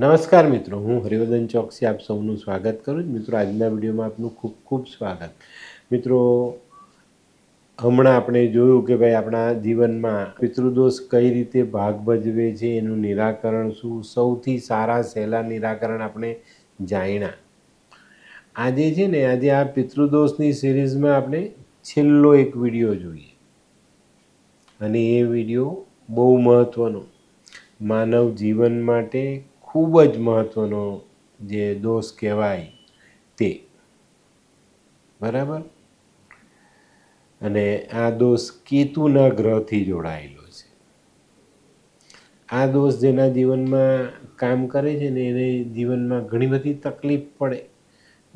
નમસ્કાર મિત્રો, હું હરિવર્ધન ચોકસી આપ સૌનું સ્વાગત કરું છું. મિત્રો, આજના વિડીયોમાં આપનું ખૂબ ખૂબ સ્વાગત. મિત્રો, હમણાં આપણે જોયું કે ભાઈ આપણા જીવનમાં પિતૃદોષ કઈ રીતે ભાગ ભજવે છે, એનું નિરાકરણ શું? સૌથી સારા સહેલા નિરાકરણ આપણે જાણ્યા. આજે છે ને, આજે આ પિતૃદોષની સિરીઝમાં આપણે છેલ્લો એક વીડિયો જોઈએ. અને એ વીડિયો બહુ મહત્ત્વનો માનવ જીવન માટે ખૂબ જ મહત્ત્વનો જે દોષ કહેવાય તે. બરાબર? અને આ દોષ કેતુના ગ્રહથી જોડાયેલો છે. આ દોષ જેના જીવનમાં કામ કરે છે ને એને જીવનમાં ઘણી બધી તકલીફ પડે.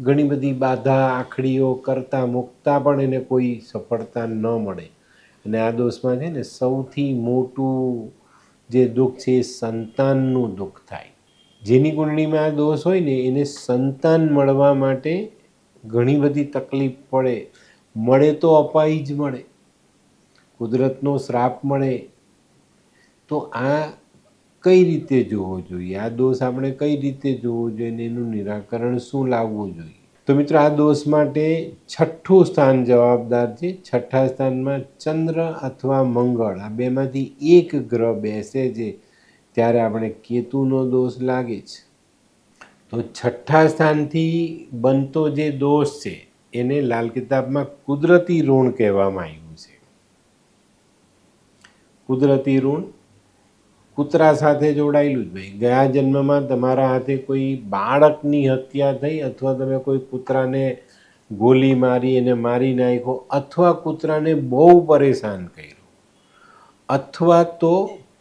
ઘણી બધી બાધા, આખડીઓ કરતાં, મૂકતા પણ એને કોઈ સફળતા ન મળે. અને આ દોષમાં છે ને સૌથી મોટું જે દુઃખ છે એ સંતાનનું દુઃખ થાય. જેની કુંડળીમાં આ દોષ હોય ને, એને સંતાન મળવા માટે ઘણી બધી તકલીફ પડે. મળે તો અપાઈ જ મળે. કુદરતનો શ્રાપ મળે. તો આ કઈ રીતે જોવો જોઈએ? આ દોષ આપણે કઈ રીતે જોવો જોઈએ ને એનું નિરાકરણ શું લાવવું જોઈએ? તો મિત્રો, આ દોષ માટે છઠ્ઠું સ્થાન જવાબદાર છે. છઠ્ઠા સ્થાનમાં ચંદ્ર અથવા મંગળ. આ બેમાંથી એક ગ્રહ બેસે છે. ત્યારે આપણે કેતુનો દોષ લાગે છે. તો છઠ્ઠા સ્થાનથી બનતો જે દોષ છે, એને લાલ કિતાબમાં કુદરતી ઋણ કહેવામાં આવ્યું છે. કુદરતી ઋણ કૂતરા સાથે જોડાયેલું જ ભાઈ ગયા જન્મમાં તમારા હાથે કોઈ બાળકની હત્યા થઈ અથવા તમે કોઈ કૂતરાને ગોલી મારી, એને મારી નાખ્યો અથવા કૂતરાને બહુ પરેશાન કર્યો. અથવા તો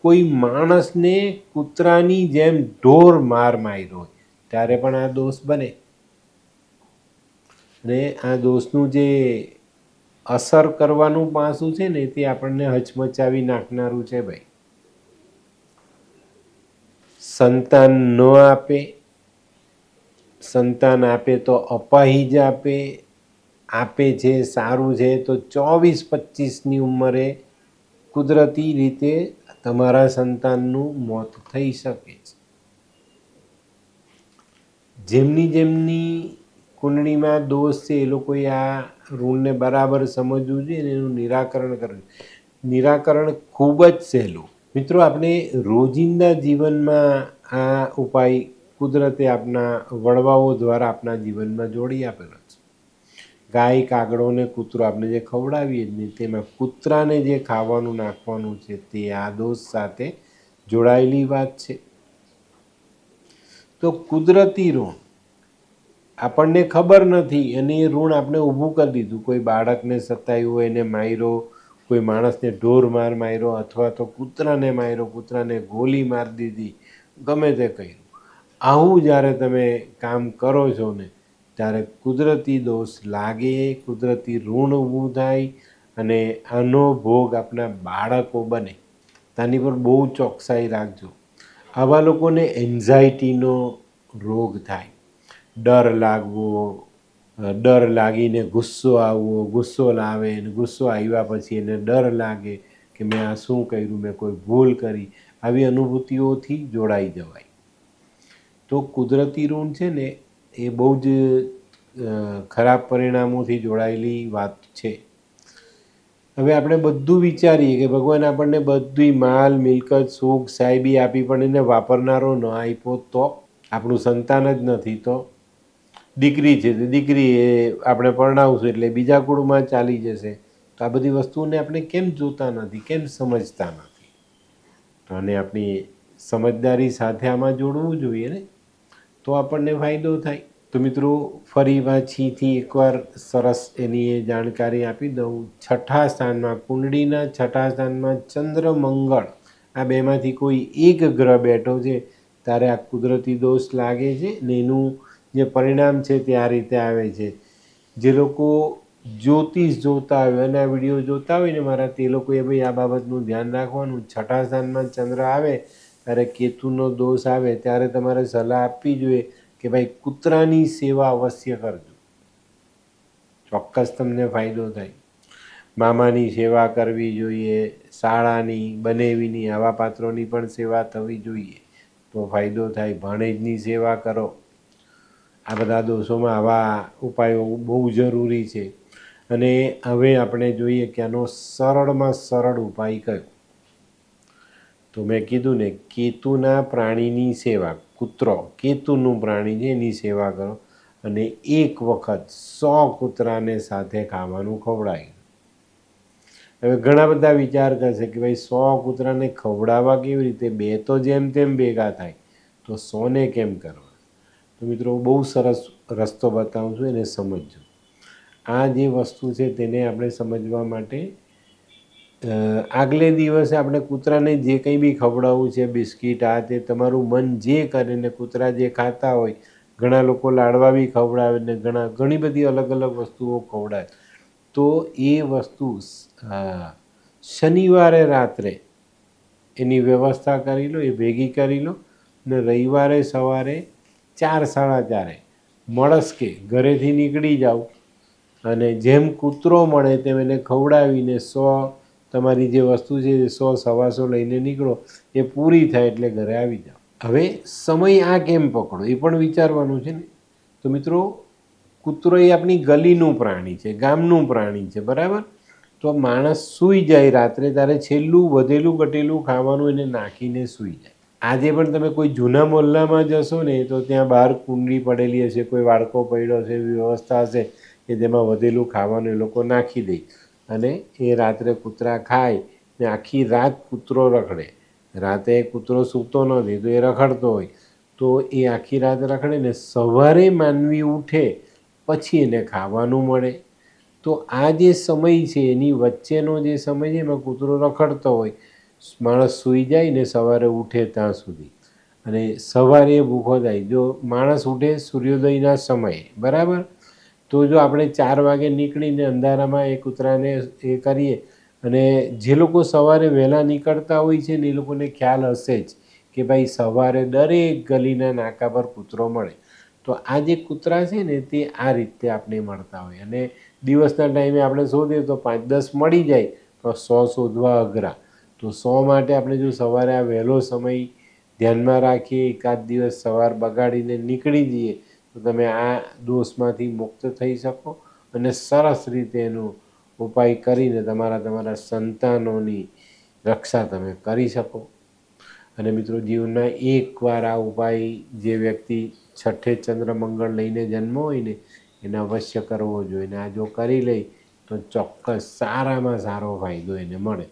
કોઈ માણસને કૂતરાની જેમ ઢોર માર માર્યો ત્યારે પણ આ દોષ બને. અને આ દોષનું જે અસર કરવાનું પાસું છે ને, તે આપણને હચમચાવી નાખનારું છે ભાઈ. સંતાન ન આપે, સંતાન આપે તો અપાહિજ આપે આપે છે સારું છે તો ચોવીસ પચીસની ઉંમરે કુદરતી રીતે તમારા સંતાનનું મોત થઈ શકે છે. જેમની જેમની કુંડળીમાં દોષ છે, એ લોકોએ આ ઋણને બરાબર સમજવું જોઈએ અને એનું નિરાકરણ કરવું નિરાકરણ ખૂબ જ સહેલું. મિત્રો, આપણે રોજિંદા જીવનમાં આ ઉપાય કુદરતે આપના વડવાઓ દ્વારા આપણા જીવનમાં જોડી આપેલો. ગાય, કાગડો ને કૂતરો આપણે જે ખવડાવીએ જ નહીં, તેમાં કૂતરાને જે ખાવાનું નાખવાનું છે તે આ દોષ સાથે જોડાયેલી વાત છે. તો કુદરતી ઋણ આપણને ખબર નથી, અને એ ઋણ આપણે ઊભું કરી દીધું. કોઈ બાળકને સતાવ્યું હોય, એને માર્યો, કોઈ માણસને ઢોર માર માર્યો, અથવા તો કૂતરાને માર્યો, કૂતરાને ગોલી મારી દીધી, ગમે તે કર્યું. આવું જ્યારે તમે કામ કરો છો ને ત્યારે કુદરતી દોષ લાગે, કુદરતી ઋણ ઊભું થાય અને આનો ભોગ આપણા બાળકો બને. તેની પર બહુ ચોકસાઈ રાખજો. આવા લોકોને એન્ઝાયટીનો રોગ થાય. ડર લાગવો, ડર લાગીને ગુસ્સો આવવો, ગુસ્સો લાવે અને ગુસ્સો આવ્યા પછી એને ડર લાગે કે મેં આ શું કર્યું, મેં કોઈ ભૂલ કરી, આવી અનુભૂતિઓથી જોડાઈ જવાય. તો કુદરતી ઋણ છે ને એ બહુ જ ખરાબ પરિણામોથી જોડાયેલી વાત છે. હવે આપણે બધું વિચારીએ કે ભગવાન આપણને બધી માલ, મિલકત સુખ સાહેબી આપી પણ એને વાપરનારો ન આપ્યો તો આપણું સંતાન જ નથી તો દીકરી છે, તો દીકરી એ આપણે પરણાવશું એટલે બીજા કુળમાં ચાલી જશે. તો આ બધી વસ્તુઓને આપણે કેમ જોતા નથી, કેમ સમજતા નથી? અને આપણી સમજદારી સાથે આમાં જોડવું જોઈએ ને? તો આપણને ફાયદો થાય. તો મિત્રો, ફરી પાછીથી એકવાર સરસ એની એ જાણકારી આપી દઉં. છઠ્ઠા સ્થાનમાં કુંડળીના, છઠ્ઠા સ્થાનમાં ચંદ્ર મંગળ આ બેમાંથી કોઈ એક ગ્રહ બેઠો છે, ત્યારે આ કુદરતી દોષ લાગે છે ને એનું જે પરિણામ છે તે આ રીતે આવે છે. જે લોકો જ્યોતિષ જોતા હોય અને આ વીડિયો જોતા હોય ને મારા, તે લોકોએ ભાઈ આ બાબતનું ધ્યાન રાખવાનું. છઠ્ઠા સ્થાનમાં ચંદ્ર આવે ત્યારે કેતુનો દોષ આવે ત્યારે તમારે સલાહ આપવી જોઈએ કે ભાઈ કૂતરાની સેવા અવશ્ય કરજો. ચોક્કસ તમને ફાયદો થાય. મામાની સેવા કરવી જોઈએ, શાળાની, બનેવીની, આવા પાત્રોની પણ સેવા થવી જોઈએ. તો ફાયદો થાય. ભાણેજની સેવા કરો. આ બધા દોષોમાં આવા ઉપાયો બહુ જરૂરી છે. અને હવે આપણે જોઈએ કે આનો સરળમાં સરળ ઉપાય કયો. તો મેં કીધું ને, કેતુના પ્રાણીની સેવા, કૂતરો, કેતુનું પ્રાણી છે, એની સેવા કરો. અને એક વખત સો કૂતરાને સાથે ખાવાનું ખવડાવ્યું હવે ઘણા બધા વિચાર કરશે કે ભાઈ, સો કૂતરાને ખવડાવવા કેવી રીતે? બે તો જેમ તેમ ભેગા થાય. તો સોને કેમ કરવા? તો મિત્રો બહુ સરસ રસ્તો બતાવું છું, એને સમજજો. આ જે વસ્તુ છે, તેને આપણે સમજવા માટે આગલે દિવસે આપણે કૂતરાને જે કંઈ બી ખવડાવવું છે, બિસ્કિટ, આ તે તમારું મન જે કરે ને કૂતરા જે ખાતા હોય, ઘણા લોકો લાડવા બી ખવડાવે ને ઘણા, ઘણી બધી અલગ અલગ વસ્તુઓ ખવડાવે. તો એ વસ્તુ શનિવારે રાત્રે એની વ્યવસ્થા કરી લો, એ ભેગી કરી લો ને રવિવારે સવારે ચાર સાડા ચારે મળસ્કે ઘરેથી નીકળી જાઓ અને જેમ કૂતરો મળે તેમ એને ખવડાવીને સો તમારી જે વસ્તુ છે સો સવાસો લઈને નીકળો, એ પૂરી થાય એટલે ઘરે આવી જાઓ. હવે સમય આ કેમ પકડો? એ પણ વિચારવાનું છે ને? તો મિત્રો કૂતરો એ આપણી ગલીનું પ્રાણી છે, ગામનું પ્રાણી છે, બરાબર? તો માણસ સૂઈ જાય રાત્રે, ત્યારે છેલ્લું વધેલું ઘટેલું ખાવાનું એને નાખીને સૂઈ જાય. આજે પણ તમે કોઈ જૂના મોહલ્લામાં જશો ને, તો ત્યાં બહાર કુંડી પડેલી હશે, કોઈ વાડકો પડ્યો હશે વ્યવસ્થા હશે કે જેમાં વધેલું ખાવાનું એ લોકો નાખી દે. અને એ રાત્રે કૂતરા ખાય ને આખી રાત કૂતરો રખડે. રાતે કૂતરો સૂતો નથી તો એ રખડતો હોય. તો એ આખી રાત રખડે ને સવારે માનવી ઉઠે, પછી એને ખાવાનું મળે. તો આ જે સમય છે, એની વચ્ચેનો જે સમય છે, એમાં કૂતરો રખડતો હોય. માણસ સૂઈ જાય ને સવારે ઉઠે ત્યાં સુધી. અને સવારે ભૂખો થાય. જો માણસ ઉઠે સૂર્યોદયના સમયે, બરાબર? તો જો આપણે ચાર વાગે નીકળીને અંધારામાં એ કૂતરાને એ કરીએ અને જે લોકો સવારે વહેલા નીકળતા હોય છે ને એ લોકોને ખ્યાલ હશે જ કે ભાઈ સવારે દરેક ગલીના નાકા પર કૂતરો મળે. તો આ જે કૂતરા છે ને તે આ રીતે આપણે મળતા હોય. અને દિવસના ટાઈમે આપણે શોધીએ તો પાંચ દસ મળી જાય તો સો શોધવા અઘરા. તો સો માટે આપણે જો સવારે આ વહેલો સમય ધ્યાનમાં રાખીએ, એકાદ દિવસ સવાર બગાડીને નીકળી જઈએ તો તમે આ દોષમાંથી મુક્ત થઈ શકો અને સરસ રીતે એનો ઉપાય કરીને તમારા તમારા સંતાનોની રક્ષા તમે કરી શકો. અને મિત્રો જીવનના એકવાર આ ઉપાય જે વ્યક્તિ છઠ્ઠે ચંદ્ર મંગળ લઈને જન્મ હોય ને, એને અવશ્ય કરવો જોઈએ. અને આ જો કરી લે, તો ચોક્કસ સારામાં સારો ફાયદો એને મળે.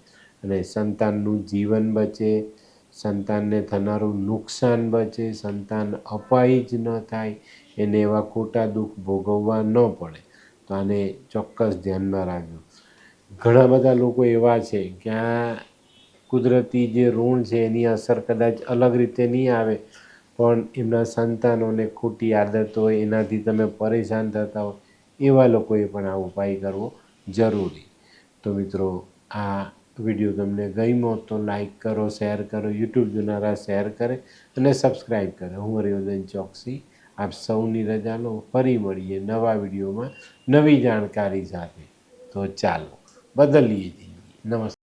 અને સંતાનનું જીવન બચે, સંતાનને થનારું નુકસાન બચે, સંતાન અપાય જ ન થાય એને એવા ખોટા દુઃખ ભોગવવા ન પડે. તો આને ચોક્કસ ધ્યાનમાં રાખજો. ઘણા બધા લોકો એવા છે કે આ કુદરતી જે ઋણ છે એની અસર કદાચ અલગ રીતે નહીં આવે, પણ એમના સંતાનોને ખોટી આદત હોય, એનાથી તમે પરેશાન થતા હો એવા લોકોએ પણ આ ઉપાય કરવો જરૂરી. તો મિત્રો, આ વીડિયો તમને ગમ્યો તો લાઈક કરો, શેર કરો, યુટ્યુબ જોનારા શેર કરે અને સબસ્ક્રાઈબ કરે. હું હરિવર્ધન ચોકસી આપ સૌની રજા લો ફરી મળીએ નવા વિડીયોમાં નવી જાણકારી સાથે. તો ચાલો, બદલીએ જઈએ નમસ્તે